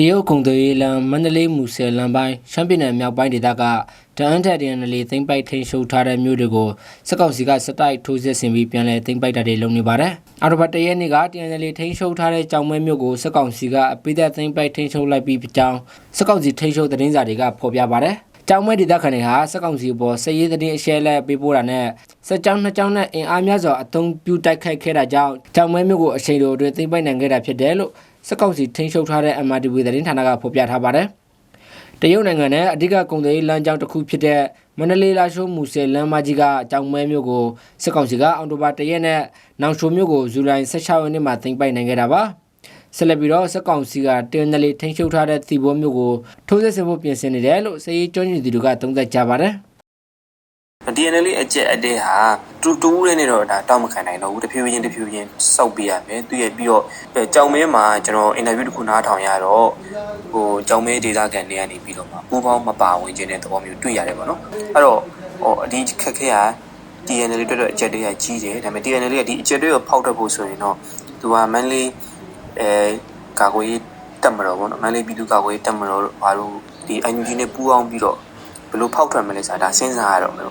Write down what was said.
တရုတ်ကုန်သွယ်ရေးလမ်းမန္တလေးမူဆယ်လမ်းပိုင်းရှမ်းပြည်နယ်မြောက်ပိုင်းဒေသကတအန်းထက်တရန်နယ်လေးသိမ့်ပိုက်ထိန်ရှုပ်ထားတဲ့မြို့တွေကိုစက်ကောင်စီကစတိုက်ထိုးစစ်ဆင်ပြီးပြန်လည်သိမ့်ပိုက်တာတွေလုပ်နေပါတယ်။အော်တိုဘတ်တရက်နေ့ကတရန်နယ်လေးထိန်ရှုပ်ထားတဲ့ကြောင်မဲမြို့ကိုစက်ကောင်စီကအပိသက်သိမ့်ပိုက်ထိန်ရှုပ်လိုက်ပြီးကြောင်းစက်ကောင်စီထိန်ရှုပ်သတင်းစာတွေကဖော်ပြပါတယ်။ကြောင်မဲဒေသခံတွေဟာစက်ကောင်စီပေါ်စည်ရေးသတင်းအရှဲလက်ပေးပို့တာနဲ့ စက်ကြောင်းနှစ်ကြောင်းနဲ့အင်အားများစွာအုံပြုတိုက်ခိုက်ခဲ့တာကြောင့်ကြောင်မဲမြို့ကိုအချိန်တိုအတွင်းသိမ့်ပိုက်နိုင်ခဲ့တာဖြစ်တယ်လို့စက်ကောင်စီထိန်းချုပ်ထားတဲ့ MRTV သတင်းဌာနကဖော်ပြထားပါတယ်။တရုတ်နိုင်ငံနဲ့အဓိကကုန်သွယ်ရေးလမ်းကြောင်းတစ်ခုဖြစ်တဲ့မန္တလေးလာရှိုးမူဆယ်လမ်းမကြီးကအကြောင်းမဲမျိုးကိုစက်ကောင်စီကအော်တိုဘာ၁ရက်နဲ့နောင်ရှိုမျိုးကိုဇူလိုင်16ရက်နေ့မှာသိမ်းပိုက်နိုင်ခဲ့တာပါ။ဆက်လက်ပြီးတော့စက်ကောင်စီကတင်းနယ်လေးထိန်းချုပ်ထားတဲ့သီဘောမျိုးကိုထိုးစစ်ဆင်ဖို့ပြင်ဆင်နေတယ်လို့စေရေးကျွမ်းကျင်သူတွေကသုံးသပ်ကြပါတယ်။ DNA လေးအကျက်အတဲဟာတူတူးလေးနဲ့တော့ဒါတောက်မခံနိုင်တော့ဘူးတဖြည်းဖြည်းချင်းတဖြည်းဖြည်းချင်းစောက်ပေးရမယ်သူရဲ့ပြီးတော့ကြောင်မဲမှာကျွန်တော်အင်တာဗျူးတစ်ခုနားထောင်ရတော့ဟိုကြောင်မဲဒေတာကန်တွေကနေပြီးတော့မှပူပေါင်းမပါဝင်ခြင်းတဲ့သဘောမျိုးတွေ့ရတယ်ပေါ့နော်အဲ့တော့ဟိုအဒီခက်ခဲဟာ DNA လေးတွေ့တော့အကျက်တွေကကြီးတယ်ဒါပေမဲ့ DNA လေးကဒီအကျက်တွေကိုဖောက်ထွက်ဖို့ဆိုရင်တော့သူကမန်လေးအဲကာကွယ်ရေးတက်မတော်ပေါ့နော်မန်လေးပြည်သူကာကွယ်ရေးတက်မတော်ဘာလို့ဒီ NUG နဲ့ပူးပေါင်းပြီးတော့ဘယ်လိုဖောက်ထွက်မလဲဆိုတာဒါစဉ်းစားရတော့မယ်ပေါ့